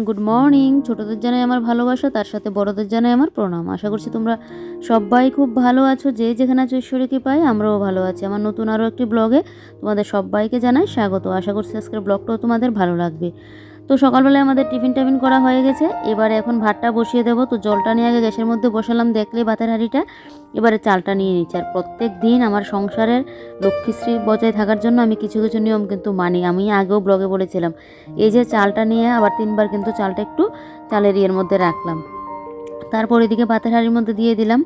Everyone good morning ছোটোদের জানাই আমার ভালোবাসা, তার সাথে বড়দের জানাই আমার প্রণাম। আশা করছি তোমরা সবাই খুব ভালো আছো, যে যেখানে আছো ঈশ্বরীকে পাই আমরাও ভালো আছি। আমার নতুন আরও একটি ব্লগে তোমাদের সবাইকে জানাই স্বাগত। আশা করছি আজকের ব্লগটাও তোমাদের ভালো লাগবে। তো সকালবেলায় আমাদের টিফিন টাফিন করা হয়ে গেছে। এবারে এখন ভাতটা বসিয়ে দেবো। তো জলটা নিয়ে আগে গ্যাসের মধ্যে বসালাম। দেখলে ভাতের হাঁড়িটা। এবারে চালটা নিয়ে নিচ্ছি। আর প্রত্যেক দিন আমার সংসারের লক্ষ্মীশ্রী বজায় থাকার জন্য আমি কিছু কিছু নিয়ম কিন্তু মানি। আমি আগেও ব্লগে বলেছিলাম, এই যে চালটা নিয়ে আবার তিনবার কিন্তু চালটা একটু চালের ইয়ের মধ্যে রাখলাম। তারপর এদিকে ভাতের হাঁড়ির মধ্যে দিয়ে দিলাম।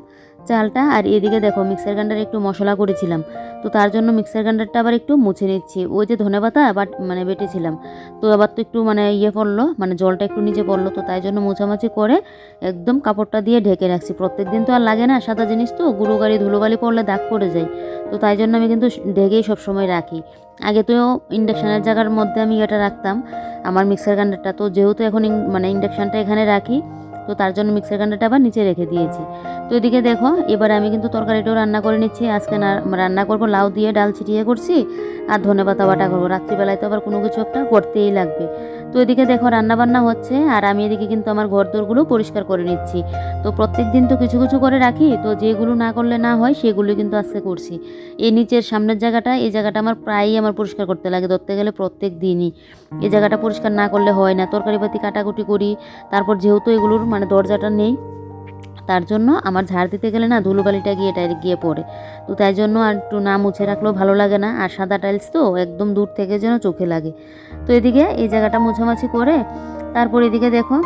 চালটা আর এদিকে দেখো মিক্সার গ্রাইন্ডারে একটু মশলা করেছিলাম। তো তার জন্য মিক্সার গ্রাইন্ডারটা আবার একটু মুছে নিচ্ছি। ওই যে ধনে পাতা বাট মানে বেটেছিলাম। তো আবার তো একটু মানে ইয়ে পড়ল মানে জলটা একটু নিচে পড়ল। তো তাই জন্য মোছামাছি করে একদম কাপড়টা দিয়ে ঢেকে রাখছি। প্রত্যেক দিন তো আর লাগে না সাদা জিনিস তো, গুঁড়ো গাড়ি, ধুলোবালি পড়লে দাগ পড়ে যায়। তো তাই জন্য আমি কিন্তু ঢেকেই সবসময় রাখি। আগে তো ইন্ডাকশানের জায়গার মধ্যে আমি এটা রাখতাম, আমার মিক্সার গ্রাইন্ডারটা তো যেহেতু এখন মানে ইন্ডাকশানটা এখানে রাখি তো তার জন্য মিক্সার গ্রাইন্ডারটা আবার নিচে রেখে দিয়েছি। তো এদিকে দেখো, এবার আমি কিন্তু তরকারিটাও রান্না করে নিচ্ছি। আজকে না, রান্না করব লাউ দিয়ে ডাল ছিটিয়ে করছি, আর ধনে পাতা বাটা করব। রাত্রিবেলায় তো আবার কোনো কিছু একটা করতেই লাগবে। তো এদিকে দেখো রান্না বান্না হচ্ছে, আর আমি এদিকে কিন্তু আমার ঘর দোরগুলো পরিষ্কার করে নিচ্ছি। তো প্রত্যেক দিন তো কিছু কিছু করে রাখি, তো যেগুলো না করলে না হয় সেগুলো কিন্তু আজকে করছি। এই নিচের সামনের জায়গাটা, এই জায়গাটা আমার প্রায়ই আমার পরিষ্কার করতে লাগে, ধরতে গেলে প্রত্যেক দিনই। এই জায়গাটা পরিষ্কার না করলে হয় না, তরকারিপাতি কাটাকুটি করি, তারপর যেহেতু এগুলোর মানে দরজাটা নেই তার জন্য আমার ঝাড় দিতে গেলে না ধুলোবালিটা গিয়ে ডাইরেক্ট গিয়ে পড়ে। তো তাই জন্য আর একটু না মুছে রাখলেও ভালো লাগে না। আর সাদা টাইলস তো একদম দূর থেকে যেন চোখে লাগে। তো এদিকে এই জায়গাটা মোছামাছি করে তারপর এদিকে দেখো,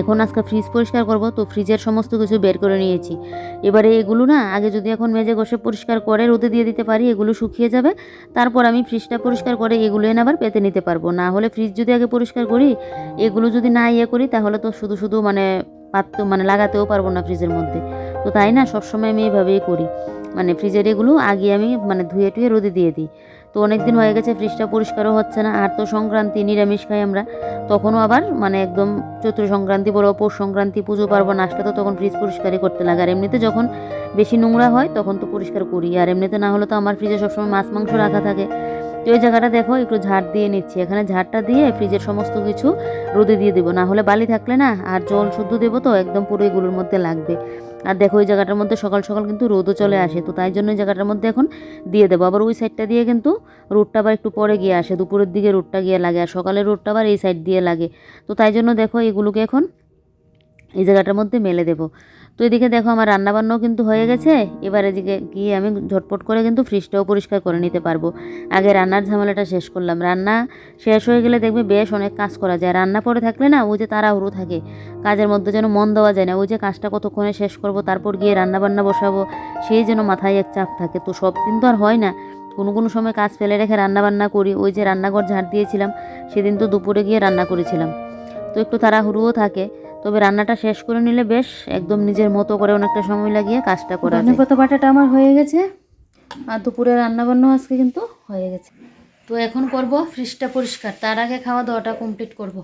এখন আজকে ফ্রিজ পরিষ্কার করব। তো ফ্রিজের সমস্ত কিছু বের করে নিয়েছি। এবারে এগুলো না আগে যদি এখন মেজে ঘষে পরিষ্কার করে রোদে দিয়ে দিতে পারি, এগুলো শুকিয়ে যাবে। তারপর আমি ফ্রিজটা পরিষ্কার করে এগুলো এনে আবার পেতে নিতে পারব। না হলে ফ্রিজ যদি আগে পরিষ্কার করি, এগুলো যদি না ইয়ে করি, তাহলে তো শুধু শুধু মানে পাত মানে লাগাতেও পারব না ফ্রিজের মধ্যে। তো তাই না, সবসময় আমি এভাবেই করি। মানে ফ্রিজের এগুলো আগে আমি মানে ধুয়ে টুয়ে রোদে দিয়ে দিই। তো অনেক দিন হয়ে গেছে ফ্রিজটা পরিষ্কারও হচ্ছে না, আর তো সংক্রান্তি, নিরামিষ খাই আমরা। তখনও আবার মানে একদম চৈত্র সংক্রান্তি বলো, পৌষ সংক্রান্তি, পুজো, পার্বণ আসলে তো তখন ফ্রিজ পরিষ্কারই করতে লাগে। আর এমনিতে যখন বেশি নোংরা হয় তখন তো পরিষ্কার করি। আর এমনিতে না হলে তো আমার ফ্রিজে সবসময় মাছ, মাংস রাখা থাকে। তো এই জায়গাটা দেখো, একটু ঝাড় দিয়ে নিচ্ছি। এখানে ঝাড়টা দিয়ে ফ্রিজের সমস্ত কিছু রোদে দিয়ে দেবো। না হলে বালি থাকলে না, আর জল শুদ্ধ দেবো তো, একদম পুরো এগুলোর মধ্যে লাগবে। আর দেখো ওই জায়গাটার মধ্যে সকাল সকাল কিন্তু রোদও চলে আসে, তো তাই জন্য জায়গাটার মধ্যে এখন দিয়ে দেবো। আবার ওই সাইডটা দিয়ে কিন্তু রোদটা আবার একটু পরে গিয়ে আসে, দুপুরের দিকে রোডটা গিয়ে লাগে, আর সকালে রোডটা আবার এই সাইড দিয়ে লাগে। তো তাই জন্য দেখো, এগুলোকে এখন এই জায়গাটার মধ্যে মেলে দেবো। তো এদিকে দেখো আমার রান্নাবান্নাও কিন্তু হয়ে গেছে। এবার এদিকে গিয়ে আমি ঝটপট করে কিন্তু ফ্রিজটাও পরিষ্কার করে নিতে পারব। আগে রান্নার ঝামেলাটা শেষ করলাম। রান্না শেষ হয়ে গেলে দেখবে বেশ অনেক কাজ করা যায়। রান্না পরে থাকলে না ওই যে তাড়াহুড়ো থাকে। কাজের মধ্যে যেন মন দেওয়া যায় না। ওই যে কাজটা কতক্ষণে শেষ করব, তারপর গিয়ে রান্না বান্না বসাবো, সেই যেন মাথায় এক চাপ থাকে। তো সব দিন তো আর হয় না। কোনো কোনো সময় কাজ ফেলে রেখে রান্না বান্না করি। ওই যে রান্নাঘর ঝাড় দিয়েছিলাম, সেদিন তো দুপুরে গিয়ে রান্না করেছিলাম। তো একটু তাড়াহুড়োও থাকে। তবে রান্নাটা শেষ করে নিলে বেশ একদম নিজের মতো করে অনেকটা সময় লাগিয়ে কাজটা করা যায় পাতা বাটাটা আমার হয়ে গেছে আর দুপুরে রান্না বান্নাও আজকে কিন্তু হয়ে গেছে। তো এখন করব ফ্রিজটা পরিষ্কার তার আগে খাওয়া দাওয়াটা কমপ্লিট করব।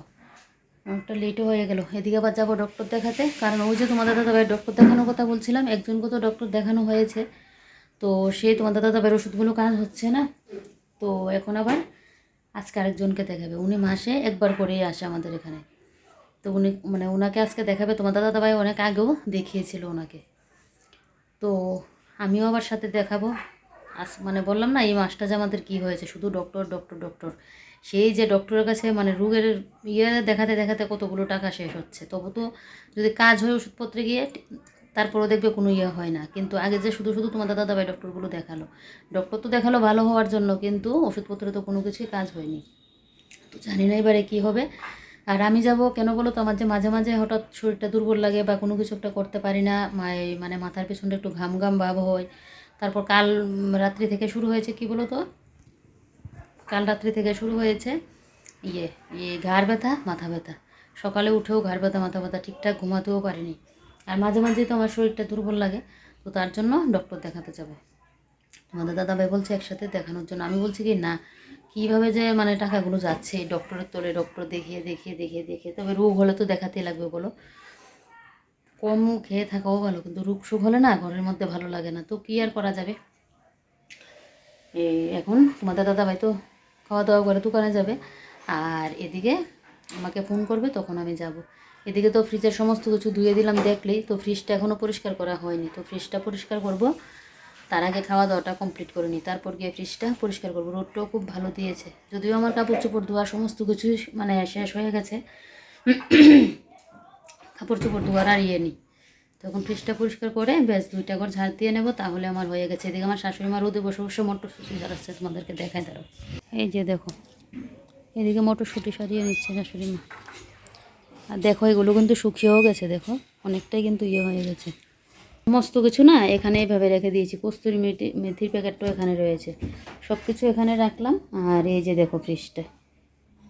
অনেকটা লেটও হয়ে গেল এদিকে আবার যাব ডক্টর দেখাতে। কারণ ওই যে তোমাদের দাদা ভাই ডক্টর দেখানোর কথা বলছিলাম একজনকে তো ডক্টর দেখানো হয়েছে। তো সেই তোমাদের দাদা ভাইয়ের ওষুধগুলো কাজ হচ্ছে না। তো এখন আবার আজকে আরেকজনকে দেখাবে উনি মাসে একবার করেই আসে আমাদের এখানে। তো উনি মানে ওনাকে আজকে দেখাবে, তোমার দাদা দাদাভাই অনেক আগেও দেখিয়েছিল ওনাকে। তো আমিও আবার সাথে দেখাবো। আস মানে বললাম না, এই মাসটা যে আমাদের কী হয়েছে, শুধু ডক্টর ডক্টর ডক্টর সেই যে ডক্টরের কাছে মানে রোগের ইয়ে দেখাতে দেখাতে কতগুলো টাকা শেষ হচ্ছে। তবু তো যদি কাজ হয় ওষুধপত্রে গিয়ে, তারপরও দেখবে কোনো ইয়ে হয় না। কিন্তু আগে যে শুধু শুধু তোমার দাদা দাবাই ডক্টরগুলো দেখাল। ডক্টর তো দেখাল ভালো হওয়ার জন্য, কিন্তু ওষুধপত্রে তো কোনো কিছুই কাজ হয়নি। তো জানি না এবারে কী হবে। আর আমি যাব কেন বলো তো? আমার যে মাঝে মাঝে হঠাৎ শরীরটা দুর্বল লাগে বা কোনো কিছু একটা করতে পারি না মানে মাথার পেছনটা একটু ঘাম ঘাম ভাব হয়। তারপর কাল রাত্রি থেকে শুরু হয়েছে কি বলো তো? কাল রাত্রি থেকে শুরু হয়েছে ইয়ে ইয়ে ঘাড় ব্যথা, মাথা ব্যথা। সকালে উঠেও ঘাড় ব্যথা, মাথা ব্যথা ঠিকঠাক ঘুমাতেও পারিনি। আর মাঝে মাঝে তো আমার শরীরটা দুর্বল লাগে, তো তার জন্য ডক্টর দেখাতে যাবে। তোমাদের দাদা ভাই বলছে একসাথে দেখানোর জন্য। আমি বলছি কি, না, কীভাবে যে মানে টাকাগুলো যাচ্ছে ডক্টরের তোলে ডক্টর দেখিয়ে দেখিয়ে দেখিয়ে দেখিয়ে, তবে রোগ হলে তো দেখাতেই লাগবে বলো। কম খেয়ে থাকাও ভালো, কিন্তু রোগ সুখ হলে না ঘরের মধ্যে ভালো লাগে না। তো কী আর করা যাবে? এই এখন তোমাদের দাদা ভাই তো খাওয়া দাওয়া করে দোকানে যাবে। আর এদিকে আমাকে ফোন করবে, তখন আমি যাব। এদিকে তো ফ্রিজের সমস্ত কিছু ধুয়ে দিলাম দেখলেই, তো ফ্রিজটা এখনও পরিষ্কার করা হয়নি। তো ফ্রিজটা পরিষ্কার করব তার আগে খাওয়া দাওয়াটা কমপ্লিট করে নিই তারপর গিয়ে ফ্রিজটা পরিষ্কার করব। রোদটাও খুব ভালো দিয়েছে। যদিও আমার কাপড় চোপড় ধোয়া সমস্ত কিছু মানে শেষ হয়ে গেছে। কাপড় চোপড় ধোয়ার আর ইয়ে নেই। তখন ফ্রিজটা পরিষ্কার করে বেশ দুইটা ঘর ঝাড় দিয়ে নেব তাহলে আমার হয়ে গেছে। এদিকে আমার শাশুড়ি মা রোদে বসে বসে মটরশুঁটি ঝাড়াচ্ছে তোমাদেরকে দেখায় দাঁড়ো এই যে দেখো এদিকে মটরশুঁটি সারিয়ে নিচ্ছে শাশুড়ি মা। আর দেখো এগুলো কিন্তু শুকিয়েও গেছে দেখো। অনেকটাই কিন্তু ইয়ে হয়ে গেছে। সমস্ত কিছু না এখানে এইভাবে রেখে দিয়েছি। কস্তুরি মেথি, মেথির প্যাকেটটাও এখানে রয়েছে। সব কিছু এখানে রাখলাম। আর এই যে দেখো ফ্রিজটা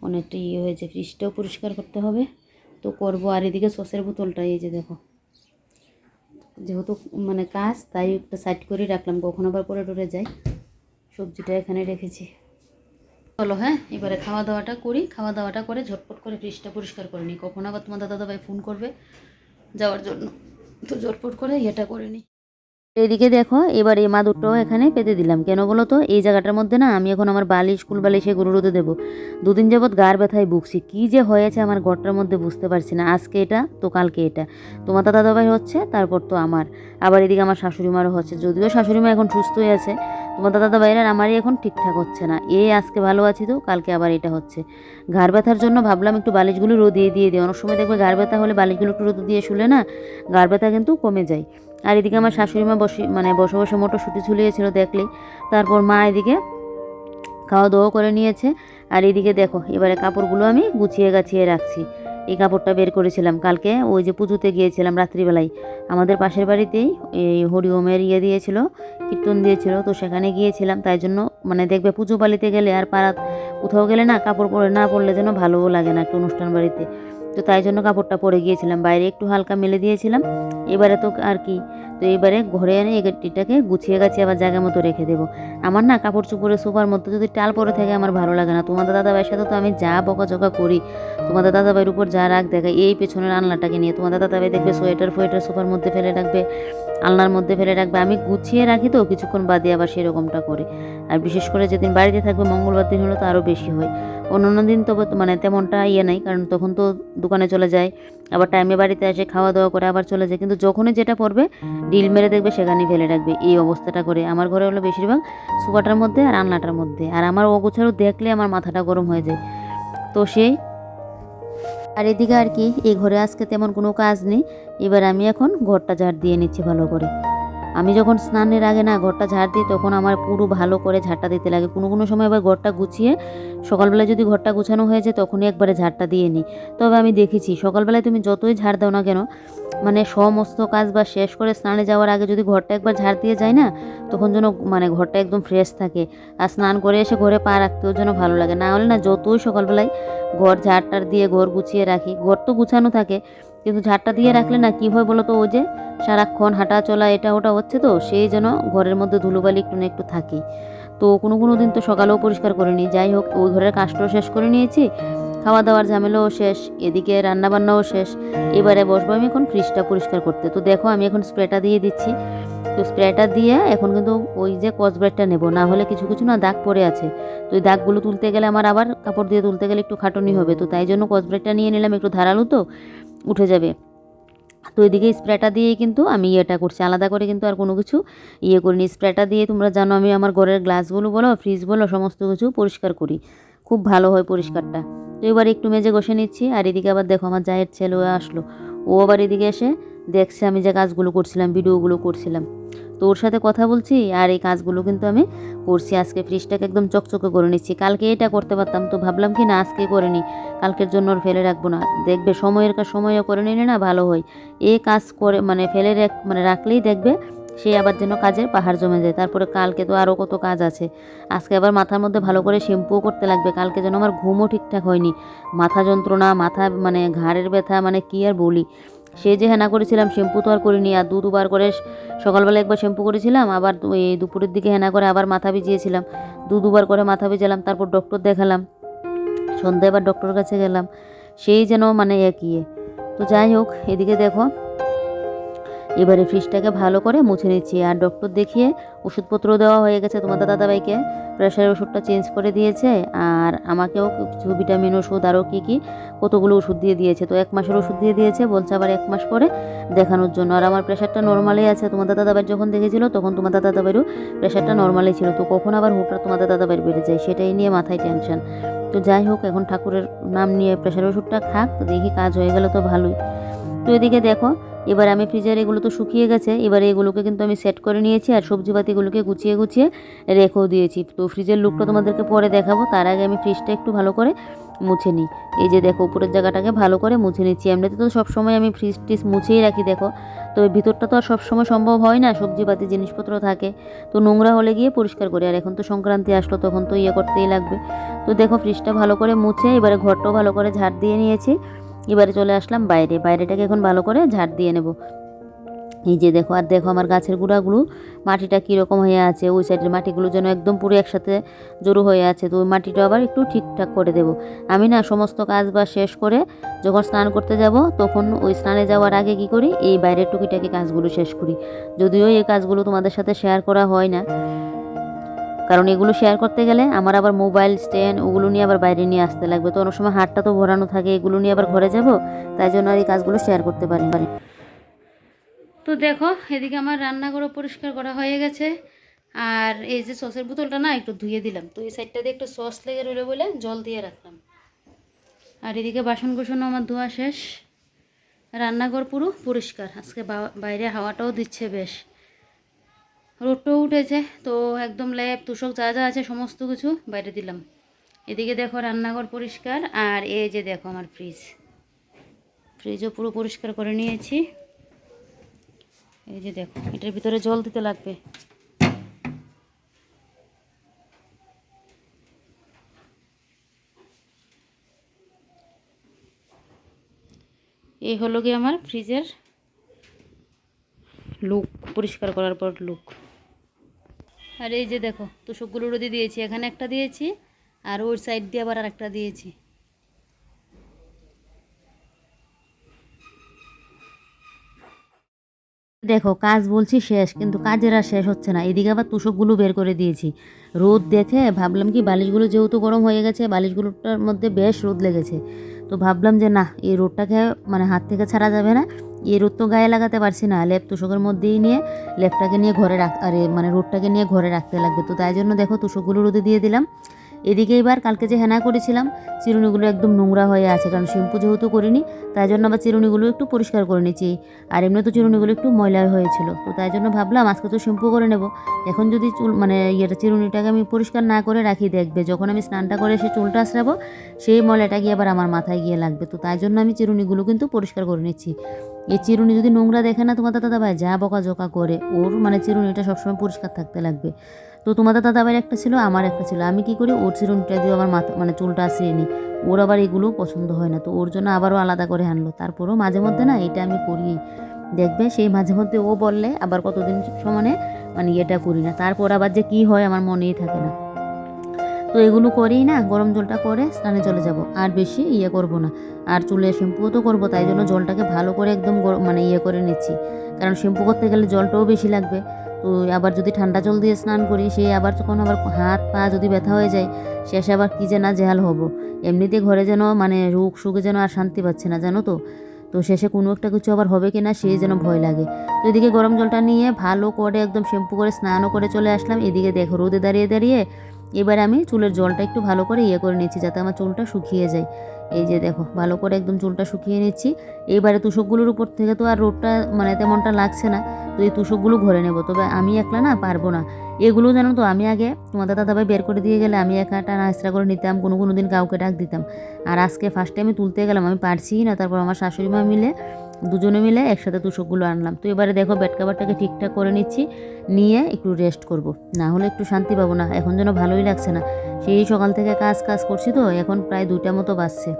অনেকটা ইয়ে হয়েছে। ফ্রিজটাও পরিষ্কার করতে হবে। তো করব। আর এদিকে সসের বোতলটা, এই যে দেখো। যেহেতু মানে কাজ, তাই একটা সাইড করে রাখলাম। কখন আবার পরে টরে যাই। সবজিটা এখানে রেখেছি। চলো হ্যাঁ? এবারে খাওয়া দাওয়াটা করি। খাওয়া দাওয়াটা করে ঝটপট করে ফ্রিজটা পরিষ্কার করে নিই। কখন আবার তোমার দাদাভাই ফোন করবে যাওয়ার জন্য। তো জোরপোট করে ইয়েটা করে নিই। এদিকে দেখো, এবার এই মাদুরটাও এখানে পেতে দিলাম। কেন বলো তো? এই জায়গাটার মধ্যে না, আমি এখন আমার বালিশ স্কুল বালিশে গরু রোদে দেবো। দুদিন যাবৎ গার ব্যথায় বুকছি কী যে হয়েছে আমার ঘরটার মধ্যে বুঝতে পারছি না। আজকে এটা, তো কালকে এটা। তোমার তো দাদাভাই হচ্ছে, তারপর তো আমার। আবার এদিকে আমার শাশুড়ি মারও হচ্ছে। যদিও শাশুড়ি মা এখন সুস্থ হয়ে আছে, তোমার দাদা ভাইয়ের আর আমারই এখন ঠিকঠাক হচ্ছে না। এই আজকে ভালো আছি তো, কালকে আবার এটা হচ্ছে। ঘাড় ব্যথার জন্য ভাবলাম একটু বালিশগুলো রোদিয়ে দিয়ে দিই। অনেক সময় দেখবে ঘাড় ব্যথা হলে বালিশগুলো একটু রোদ দিয়ে শুলে না, ঘাড় ব্যথা কিন্তু কমে যায়। আর এদিকে আমার শাশুড়ি মা বসে মানে বসে বসে মটরশুঁটি ঝুলিয়েছিল দেখলেই তারপর মা এদিকে খাওয়া দাওয়া করে নিয়েছে। আর এদিকে দেখো, এবারে কাপড়গুলো আমি গুছিয়ে গাছিয়ে রাখছি। এই কাপড়টা বের করেছিলাম কালকে, ওই যে পুজোতে গিয়েছিলাম রাত্রিবেলায়। আমাদের পাশের বাড়িতেই এই হরিওমের ইয়ে দিয়েছিল, কীর্তন দিয়েছিল, তো সেখানে গিয়েছিলাম। তাই জন্য মানে দেখবে পুজো বালিতে গেলে আর পাড়াত কোথাও গেলে না, কাপড় পরে না পরলে যেন ভালোও লাগে না একটা অনুষ্ঠান বাড়িতে। তো তাই জন্য কাপড়টা পরে গিয়েছিলাম। বাইরে একটু হালকা মেলে দিয়েছিলাম। এবারে তো আর কি তো এবারে ঘরে এনে এই গাড়িটাকে গুছিয়ে গাছিয়ে আবার জায়গা মতো রেখে দেবো। আমার না কাপড় চোপড়ে সোফার মধ্যে যদি টাল পরে থাকে আমার ভালো লাগে না। তোমাদের দাদাভাইয়ের সাথে তো আমি যা বকাঝকা করি, তোমাদের দাদাভাইয়ের উপর যা রাগ দেখায়, এই পেছনের আলনাটাকে নিয়ে তোমাদের দাদাভাই দেখবে সোয়েটার ফোয়েটার সোফার মধ্যে ফেলে রাখবে, আলনার মধ্যে ফেলে রাখবে। আমি গুছিয়ে রাখি তো, কিছুক্ষণ বাদে আবার সেরকমটা করে। আর বিশেষ করে যেদিন বাড়িতে থাকবে, মঙ্গলবার দিন হলে তো আরও বেশি হয়। অন্য দিন তো মানে তেমনটা ইয়ে নাই, কারণ তখন তো দোকানে চলে যায়। আবার টাইমে বাড়িতে আসে খাওয়া দাওয়া করে আবার চলে যায়। কিন্তু যখনই যেটা পড়বে, ডিল মেরে দেখবে সেখানেই ফেলে রাখবে। এই অবস্থাটা করে আমার ঘরে হলো বেশিরভাগ সুপাটার মধ্যে আর আনলাটার মধ্যে। আর আমার অগোছারও দেখলে আমার মাথাটা গরম হয়ে যায়। তো সেই আর এদিকে আর কি, এই ঘরে আজকে তেমন কোনো কাজ নেই। এবার আমি এখন ঘরটা ঝাড় দিয়ে নিচ্ছি ভালো করে। আমি যখন স্নানের আগে না ঘরটা ঝাড় দিই, তখন আমার পুরো ভালো করে ঝাড়টা দিতে লাগে। কোনো কোনো সময় আবার ঘরটা গুছিয়ে সকালবেলায় যদি ঘরটা গুছানো হয়েছে তখনই একবারে ঝাড়টা দিয়ে নিই। তবে আমি দেখেছি, সকালবেলায় তুমি যতই ঝাড় দাও না কেন মানে সমস্ত কাজ বা শেষ করে স্নানে যাওয়ার আগে যদি ঘরটা একবার ঝাড় দিয়ে যায় না, তখন যেন মানে ঘরটা একদম ফ্রেশ থাকে। আর স্নান করে এসে ঘরে পা রাখতেও যেন ভালো লাগে। না হলে না যতই সকালবেলায় ঘর ঝাড়টার দিয়ে ঘর গুছিয়ে রাখি, ঘর তো গুছানো থাকে কিন্তু ঝাড়টা দিয়ে রাখলে না কী হয় বলো তো ওই যে? সারাক্ষণ হাঁটা চলা, এটা ওটা হচ্ছে তো সেই যেন ঘরের মধ্যে ধুলোবালি একটু না একটু থাকেই তো কোনো কোনো দিন তো সকালেও পরিষ্কার করে নিই। যাই হোক, ওই ঘরের কাজটাও শেষ করে নিয়েছি। খাওয়া দাওয়ার ঝামেলাও শেষ, এদিকে রান্নাবান্নাও শেষ। এবারে বসবো আমি এখন ফ্রিজটা পরিষ্কার করতে। তো দেখো আমি এখন স্প্রেটা দিয়ে দিচ্ছি। তো স্প্রেটা দিয়ে এখন কিন্তু ওই যে কসব্রেডটা নেব। না হলে কিছু কিছু না দাগ পড়ে আছে। তো ওই দাগগুলো তুলতে গেলে আমার আবার কাপড় দিয়ে তুলতে গেলে একটু খাটনি হবে। তো তাই জন্য কসব্রেডটা নিয়ে নিলাম একটু ধারালো তো। উঠে যাবে। তো এদিকে স্প্রেটা দিয়ে কিন্তু আমি ইয়েটা করছি। আলাদা করে কিন্তু আর কোনো কিছু ইয়ে করিনি। স্প্রেটা দিয়ে তোমরা জানো আমি আমার ঘরের গ্লাসগুলো বলো ফ্রিজ বলো, সমস্ত কিছু পরিষ্কার করি। খুব ভালো হয় পরিষ্কারটা। তো এবার একটু মেজে ঘষে নিচ্ছি। আর এদিকে আবার দেখো আমার জায়ের ছেলে আসলো। ও আবার এদিকে এসে দেখছে আমি যে কাজগুলো করছিলাম ভিডিওগুলো করছিলাম। তো ওর সাথে কথা বলছি আর এই কাজগুলো কিন্তু আমি করছি। আজকে ফ্রিজটাকে একদম চকচকে করে নিচ্ছি। কালকে এটা করতে পারতাম, তো ভাবলাম কি না, আজকে করে নিই। কালকের জন্য আর ফেলে রাখব না। দেখবে সময়ের কাজ, সময়ও করে নিলে না ভালো হয়। এই কাজ করে মানে ফেলে রাখ মানে রাখলেই দেখবে সে আবার যেন কাজের পাহাড় জমে যায়। তারপরে কালকে তো আরও কত কাজ আছে। আজকে আবার মাথার মধ্যে ভালো করে শ্যাম্পুও করতে লাগবে। কালকে যেন আমার ঘুমও ঠিকঠাক হয়নি। মাথা যন্ত্রণা, মাথা মানে ঘাড়ের ব্যথা মানে কী আর বলি। সে যে হেনা করেছিলাম, শ্যাম্পু তো আর করিনি। আর দু দুবার করে সকালবেলা একবার শ্যাম্পু করেছিলাম, আবার এই দুপুরের দিকে হেনা করে আবার মাথা ভিজিয়েছিলাম। দু দুবার করে মাথা ভিজালাম, তারপর ডক্টর দেখালাম। সন্ধ্যায় আবার ডক্টর কাছে গেলাম। সেই যেন মানে একই। তো যাই হোক, এদিকে দেখো এবারে ফ্রিজটাকে ভালো করে মুছে নিচ্ছি। আর ডক্টর দেখিয়ে ওষুধপত্র দেওয়া হয়ে গেছে তোমাদের দাদাভাইকে। প্রেশারের ওষুধটা চেঞ্জ করে দিয়েছে। আর আমাকেও কিছু ভিটামিন ওষুধ আরও কী কী কতগুলো ওষুধ দিয়ে দিয়েছে। তো এক মাসের ওষুধ দিয়ে দিয়েছে, বলছে আবার এক মাস পরে দেখানোর জন্য। আর আমার প্রেশারটা নর্মালই আছে। তোমাদের দাদাভাইয়ের যখন দেখেছিল তখন তোমাদের দাদাভাইয়েরও প্রেশারটা নর্মালই ছিল। তো কখন আবার হুটটা তোমাদের দাদাভাইয়ের বেড়ে যায় সেটাই নিয়ে মাথায় টেনশন তো যাই হোক, এখন ঠাকুরের নাম নিয়ে প্রেশার ওষুধটা খাক। দেখি কাজ হয়ে গেলে তো ভালোই। তো এদিকে দেখো এবার আমি ফ্রিজের এগুলো তো শুকিয়ে গেছে, এবার এগুলোকে কিন্তু আমি সেট করে নিয়েছি আর সবজিপাতিগুলোকে গুছিয়ে গুছিয়ে রেখেও দিয়েছি। তো ফ্রিজের লুকটা তোমাদেরকে পরে দেখাবো, তার আগে আমি ফ্রিজটা একটু ভালো করে মুছে নিই। এই যে দেখো, উপরের জায়গাটাকে ভালো করে মুছে নিচ্ছি। এমনিতে তো সবসময় আমি ফ্রিজ টিজ মুছেই রাখি, দেখো। তো ভিতরটা তো আর সবসময় সম্ভব হয় না, সবজিপাতি, জিনিসপত্র থাকে। তো নোংরা হলে গিয়ে পরিষ্কার করি, আর এখন তো সংক্রান্তি আসলো, তখন তো ইয়ে করতেই লাগবে। তো দেখো ফ্রিজটা ভালো করে মুছে, এবারে ঘরটাও ভালো করে ঝাড় দিয়ে নিয়েছি। এবারে চলে আসলাম বাইরে। বাইরেটাকে এখন ভালো করে ঝাড় দিয়ে নেব। এই যে দেখো, আর দেখো আমার গাছের গুঁড়াগুলো, মাটিটা কীরকম হয়ে আছে, ওই সাইডের মাটিগুলো যেন একদম পুরো একসাথে জড়ো হয়ে আছে, তো ওই মাটিটা আবার একটু ঠিকঠাক করে দেব। আমি না সমস্ত কাজ বা শেষ করে যখন স্নান করতে যাব, তখন ওই স্নানে যাওয়ার আগে কি করি, এই বাইরের টুকিটাকি কাজগুলো শেষ করি। যদিও এই কাজগুলো তোমাদের সাথে শেয়ার করা হয় না কারণ এগুলো শেয়ার করতে গেলে আমার আবার মোবাইল স্ট্যান্ড ওগুলো নিয়ে আবার বাইরে নিয়ে আসতে লাগবে। তো অনেক সময় হাটটা তো ভরানো থাকে, এগুলো নিয়ে আবার ঘরে যাব, তাই জন্য আর এই কাজগুলো শেয়ার করতে পারি তো দেখো, এদিকে আমার রান্নাঘরও পরিষ্কার করা হয়ে গেছে। আর এই যে সসের বোতলটা না, একটু ধুয়ে দিলাম। তো এই সাইডটা দিয়ে একটু সস লেগে রইল বলে জল দিয়ে রাখলাম। আর এদিকে বাসন কোসনও আমার ধোয়া শেষ। রান্নাঘর পুরো পরিষ্কার। আজকে বাইরে হাওয়াটাও দিচ্ছে বেশ। রোদটাও উঠেছে, তো একদম ল্যাব, তুষক যা যা আছে সমস্ত কিছু বাইরে দিলাম। এদিকে দেখো রান্নাঘর পরিষ্কার, আর এই যে দেখো আমার ফ্রিজ ফ্রিজও পুরো পরিষ্কার করে নিয়েছি। এই যে দেখো, এটার ভিতরে জল দিতে লাগবে। এই হলো গিয়ে আমার ফ্রিজের লুক পরিষ্কার করার পর লুক আর এই যে দেখো, তোষকগুলো রোদে দিয়েছি, এখানে একটা দিয়েছি, আর ওর সাইড দিয়ে আবার আরেকটা দিয়েছি। দেখো, কাজ বলছি শেষ, কিন্তু কাজের আর শেষ হচ্ছে না, এদিকে আবার তোষকগুলো বের করে দিয়েছি। রোদ দেখে ভাবলাম কি, বালিশগুলো যেহেতু গরম হয়ে গেছে, বালিশগুলোটার মধ্যে বেশ রোদ লেগেছে, তো ভাবলাম যে না, এই রোদটাকে মানে হাত থেকে ছাড়া যাবে না এই রোদ তো গায়ে লাগাতে পারছি না। লেপ তুষকের মধ্যেই নিয়ে লেপটাকে নিয়ে ঘরে রাখ আরে মানে রোদটাকে নিয়ে ঘরে রাখতে লাগবে। তো তাই জন্য দেখো তুষকগুলো রোদে দিয়ে দিলাম। এদিকে এবার কালকে যে হেনা করেছিলাম, চিরুনিগুলো একদম নোংরা হয়ে আছে, কারণ শ্যাম্পু যেহেতু করিনি, তাই জন্য আবার চিরুনিগুলো একটু পরিষ্কার করে নিচ্ছি আর এমনি তো চিরুনিগুলো একটু ময়লা হয়েছিল, তো তাই জন্য ভাবলাম আজকে তো শ্যাম্পু করে নেব। এখন যদি চুল মানে ইয়েটা, চিরুনিটাকে আমি পরিষ্কার না করে রাখি, দেখবে যখন আমি স্নানটা করে সে চুলটা আশ্রাবো সেই ময়লাটা গিয়ে আবার আমার মাথায় গিয়ে লাগবে। তো তাই জন্য আমি চিরুনিগুলো কিন্তু পরিষ্কার করে নিচ্ছি। এই চিরুনি যদি নোংরা দেখে না তোমাদের দাদা ভাই যা বকা জোকা করে, ওর মানে চিরুনিটা সবসময় পরিষ্কার থাকতে লাগবে। তো তোমাদের দাদা ভাইয়ের একটা ছিল, আমার একটা ছিল। আমি কি করি, ওর চিরুনিটা দিয়ে আমার মাথা মানে চুলটা আসিয়ে নিই। ওর আবার এগুলো পছন্দ হয় না, তো ওর জন্য আবারও আলাদা করে আনলো। তারপরও মাঝে মধ্যে না, এটা আমি করি দেখবে, সেই মাঝে মধ্যে ও বললে, আবার কতদিন সমানে মানে এটা করি না। তারপর আবার যে কি হয়, আমার মনেই থাকে না। তো এগুলো করেই না, গরম জলটা করে স্নানে চলে যাব। আর বেশি ইয়ে করব না। আর চুলে শ্যাম্পুও তো করব, তাই জন্য জলটাকে ভালো করে একদম মানে ইয়ে করে নিচ্ছি। কারণ শ্যাম্পু করতে গেলে জলটাও বেশি লাগবে। তো আবার যদি ঠান্ডা জল দিয়ে স্নান করি, সে আবার যখন আবার হাত পা যদি ব্যথা হয়ে যায়, শেষে আবার কী যে না জেহাল হব। এমনিতে ঘরে যেন মানে রোগ সুখে যেন আর শান্তি পাচ্ছে না, জানো তো? তো শেষে কোনো একটা কিছু আবার হবে কি না সে যেন ভয় লাগে। তো এদিকে গরম জলটা নিয়ে ভালো করে একদম শ্যাম্পু করে স্নানও করে চলে আসলাম। এদিকে দেখো রোদে দাঁড়িয়ে দাঁড়িয়ে এবার আমি চুলের জলটা একটু ভালো করে ইয়ে করে নিচ্ছি যাতে আমার চুলটা শুকিয়ে যায়। এই যে দেখো, ভালো করে একদম চুলটা শুকিয়ে নিচ্ছি। এইবারে তুষকগুলোর উপর থেকে তো আর রোদটা মানে তেমনটা লাগছে না, তো এই তুষকগুলো ঘরে নেব। তবে আমি একলা না পারব না। এগুলো জানো তো, আমি আগে তোমাদের দাদাভাই বের করে দিয়ে গেলে আমি একা একটা নাস্তা করে নিতাম, কোনো কোনো দিন কাউকে ডাক দিতাম। আর আজকে ফার্স্টে আমি তুলতে গেলাম, আমি পারছিই না। তারপর আমার শাশুড়ি মা মিলে দুজনে মিলে একসাথে তুষকগুলো আনলাম। তো এবারে দেখো বেড কাভারটাকে ঠিকঠাক করে নিচ্ছি, নিয়ে একটু রেস্ট করব। না হলে একটু শান্তি পাবো না, এখন যেন ভালোই লাগছে না। সেই সকাল থেকে কাজ কাজ করছি তো, এখন প্রায় দুইটা মতো বাজছে।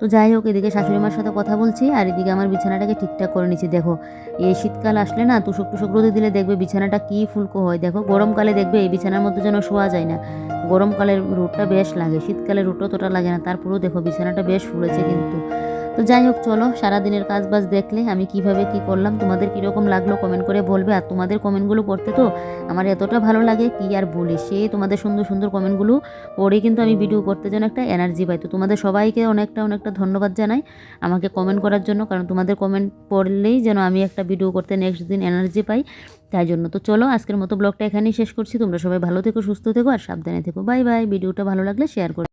তো যাই হোক, এদিকে শাশুড়ি মার সাথে কথা বলছি, আর এদিকে আমার বিছানাটাকে ঠিকঠাক করে নিচ্ছি। দেখো, এই শীতকাল আসলে না, তুষক টুসক রোদে দিলে দেখবে বিছানাটা কী ফুলকো হয়। দেখো, গরমকালে দেখবে এই বিছানার মধ্যে যেন শোয়া যায় না। গরমকালের রোদটা বেশ লাগে শীতকালে রোদটা তোটা লাগে না। তারপরেও দেখো বিছানাটা বেশ ফুলেছে কিন্তু। তো যাই হোক, চলো, সারাদিনের কাজ বাজ দেখলে আমি কীভাবে কি করলাম, তোমাদের কীরকম লাগল কমেন্ট করে বলবে। আর তোমাদের কমেন্টগুলো পড়তে তো আমার এতটা ভালো লাগে, কি আর বলি? সে তোমাদের সুন্দর সুন্দর কমেন্টগুলো পড়ে কিন্তু আমি ভিডিও করতে যেন একটা এনার্জি পাই। তো তোমাদের সবাইকে অনেকটা অনেকটা ধন্যবাদ জানাই আমাকে কমেন্ট করার জন্য, কারণ তোমাদের কমেন্ট পড়লেই যেন আমি একটা ভিডিও করতে নেক্সট দিন এনার্জি পাই। তাই জন্য তো চলো, আজকের মতো ব্লগটা এখানেই শেষ করছি। তোমরা সবাই ভালো থেকো, সুস্থ থেকো, আর সাবধানে থেকো। বাই বাই ভিডিওটা ভালো লাগলে শেয়ার করো।